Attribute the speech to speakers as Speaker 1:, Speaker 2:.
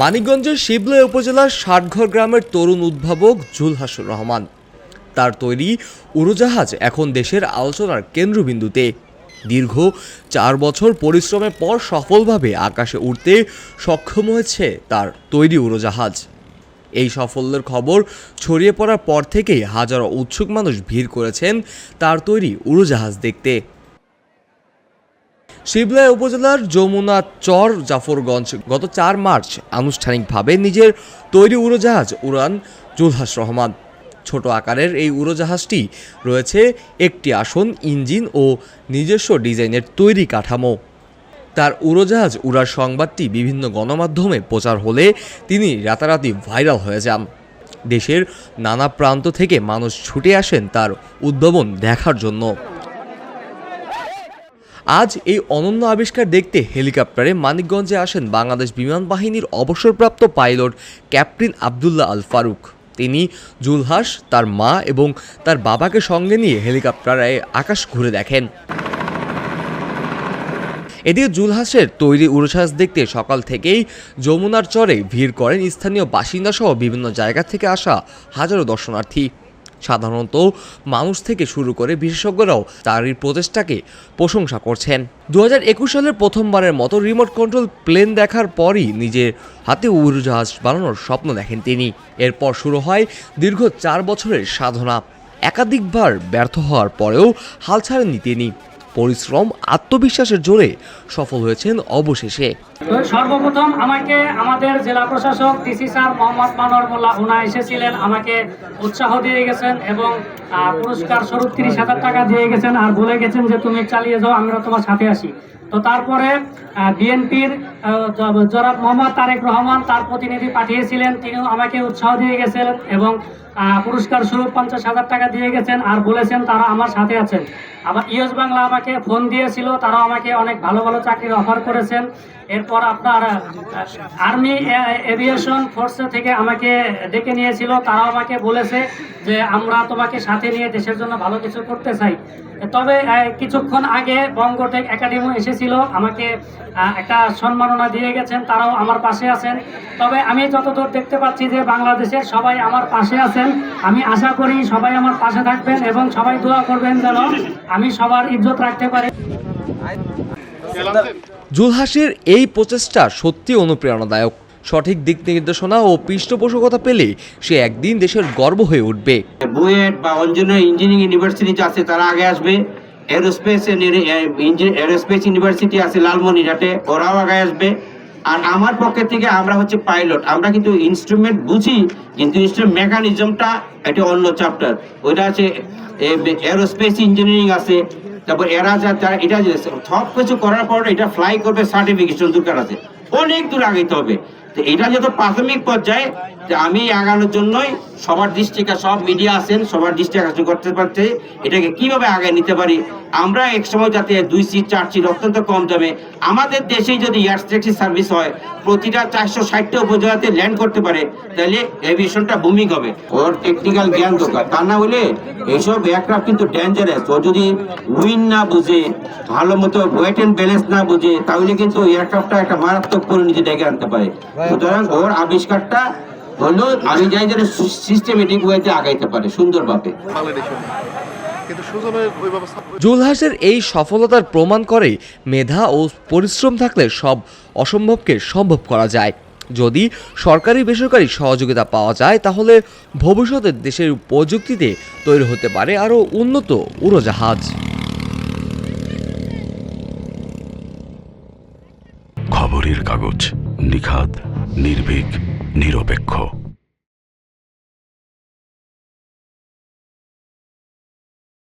Speaker 1: মানিকগঞ্জের শিবলা উপজেলার ষাটঘর গ্রামের তরুণ উদ্ভাবক জুলহাসুর রহমান। তার তৈরি উড়োজাহাজ এখন দেশের আলোচনার কেন্দ্রবিন্দুতে। দীর্ঘ চার বছর পরিশ্রমের পর সফলভাবে আকাশে উঠতে সক্ষম হয়েছে তার তৈরি উড়োজাহাজ। এই সাফল্যের খবর ছড়িয়ে পড়ার পর থেকেই হাজারো উৎসুক মানুষ ভিড় করেছেন তার তৈরি উড়োজাহাজ দেখতে। শিবলা উপজেলার যমুনা চর জাফরগঞ্জ গত চার মার্চ আনুষ্ঠানিকভাবে নিজের তৈরি উড়োজাহাজ উড়ান জুলহাস রহমান। ছোট আকারের এই উড়োজাহাজটি রয়েছে একটি আসন, ইঞ্জিন ও নিজস্ব ডিজাইনের তৈরি কাঠামো। তার উড়োজাহাজ উড়ার সংবাদটি বিভিন্ন গণমাধ্যমে প্রচার হলে তিনি রাতারাতি ভাইরাল হয়ে যান। দেশের নানা প্রান্ত থেকে মানুষ ছুটে আসেন তার উদ্ভাবন দেখার জন্য। আজ এই অনন্য আবিষ্কার দেখতে হেলিকপ্টারে মানিকগঞ্জে আসেন বাংলাদেশ বিমান বাহিনীর অবসরপ্রাপ্ত পাইলট ক্যাপ্টেন আবদুল্লাহ আল ফারুক। তিনি জুলহাস, তার মা এবং তার বাবাকে সঙ্গে নিয়ে হেলিকপ্টারে আকাশ ঘুরে দেখেন। এদিকে জুলহাসের তৈরি উড়োজাহাজ দেখতে সকাল থেকেই যমুনার চরে ভিড় করেন স্থানীয় বাসিন্দাসহ বিভিন্ন জায়গা থেকে আসা হাজারো দর্শনার্থী। সাধারণত মানুষ থেকে শুরু করে বিশেষজ্ঞরাও তার এই প্রচেষ্টাকে প্রশংসা করছেন। দু হাজার একুশ সালের প্রথমবারের মতো রিমোট কন্ট্রোল প্লেন দেখার পরই নিজের হাতে উড়োজাহাজ বানানোর স্বপ্ন দেখেন তিনি। এরপর শুরু হয় দীর্ঘ চার বছরের সাধনা। একাধিকবার ব্যর্থ হওয়ার পরেও হাল ছাড়েননি তিনি। পরিশ্রম, আত্মবিশ্বাসের জোরে সফল হয়েছেন অবশেষে।
Speaker 2: সর্বপ্রথম আমাকে আমাদের জেলা প্রশাসক ডিসি স্যার মোহাম্মদ মানোয়ার মোল্লা উনা এসেছিলেন, আমাকে উৎসাহ দিয়ে গেছেন এবং পুরস্কার স্বরূপ তিরিশ হাজার টাকা দিয়ে গেছেন আর বলে গেছেন যে তুমি চালিয়ে যাও, আমরা তোমার সাথে আসি। তো তারপরে বিএনপির জনাব মোহাম্মদ তারেক রহমান তার প্রতিনিধি পাঠিয়েছিলেন। তিনিও আমাকে উৎসাহ দিয়ে গেছেন এবং পুরস্কার স্বরূপ পঞ্চাশ হাজার টাকা দিয়ে গেছেন আর বলেছেন তারা আমার সাথে আছেন। আবার ইউএস বাংলা আমাকে ফোন দিয়েছিল, তারাও আমাকে অনেক ভালো ভালো চাকরির অফার করেছেন। এরপর আপনার আর্মি এভিয়েশন ফোর্সে থেকে আমাকে ডেকে নিয়েছিল। তারাও আমাকে বলেছে যে, আমরা তোমাকে সাথে নিয়ে দেশের জন্য ভালো কিছু করতে চাই। তবে কিছুক্ষণ আগে বঙ্গটেক একাডেমি এসেছিল, আমাকে একটা সম্মাননা দিয়ে গেছেন। তারাও আমার পাশে আছেন। তবে আমি যতদূর দেখতে পাচ্ছি যে, বাংলাদেশের সবাই আমার পাশে আছেন। আমি আশা করি সবাই আমার পাশে থাকবেন এবং সবাই দোয়া করবেন যেন আমি সবার ইজ্জত রাখতে পারি।
Speaker 1: জুলহাসের এই প্রচেষ্টা সত্যি অনুপ্রেরণাদায়ক। সঠিক দিক নির্দেশনা ও পৃষ্ঠপোষকতা পেলে সে একদিন দেশের গর্ব হয়ে উঠবে।
Speaker 3: বুয়েট বা অন্যান্য ইঞ্জিনিয়ারিং ইউনিভার্সিটি আছে, তারা আগে আসবে। এরোস্পেস এরোস্পেস ইউনিভার্সিটি আছে লালমনিরহাটে ওরাও আগে আসবে। আর আমার পক্ষে থেকে আমরা হচ্ছে পাইলট। আমরা কিন্তু ইনস্ট্রুমেন্ট বুঝি, কিন্তু ইনস্ট্রুমেন্ট মেকানিজমটা এটা অন্য চ্যাপ্টার ওইটা আছে এরোস্পেস ইঞ্জিনিয়ারিং আছে তারপর এরা যা তারা এটা সব কিছু করার পর এটা ফ্লাই করবে সার্টিফিকেশন দরকার আছে। অনেক দূর আগাইতে হবে। এটা যত প্রাথমিক পর্যায়ে, যে আমি আগানোর জন্যই সবার দৃষ্টিকে সব মিডিয়া আছেন, সবার দৃষ্টি আকর্ষণ করতে পারছে এটাকে কীভাবে আগে নিতে পারি? আমরা এক সময় যাতে দুই সিট চার সিট অত্যন্ত কম দামে, আমাদের দেশেই যদি এয়ার ট্যাক্সি সার্ভিস হয়, প্রতিটা চারশো ষাটটা উপজেলাতে ল্যান্ড করতে পারে, তাহলে এভিয়েশনটা বুমিং হবে। ওর টেকনিক্যাল জ্ঞান দরকার। তা না হলে এইসব এয়ারক্রাফট কিন্তু ডেঞ্জারাস ও যদি উইন না বুঝে, ভালো মতো ওয়েট এন্ড ব্যালেন্স না বুঝে, তাহলে কিন্তু এয়ারক্রাফটটা একটা মারাত্মক পরিণতি ডেকে আনতে পারে। সুতরাং ওর আবিষ্কারটা হলো আমি যাই যেন সিস্টেমেটিক ওয়েতে আগাইতে পারে সুন্দরভাবে।
Speaker 1: জুলহাসের এই সফলতার প্রমাণ করে মেধা ও পরিশ্রম থাকলে সব অসম্ভবকে সম্ভব করা যায়। যদি সরকারি বেসরকারি সহযোগিতা পাওয়া যায় তাহলে ভবিষ্যতে দেশের প্রযুক্তিতে তৈরি হতে পারে আরও উন্নত উড়োজাহাজ।
Speaker 4: খবরের কাগজ নিখাদ। নির্ভীক নিরপেক্ষ।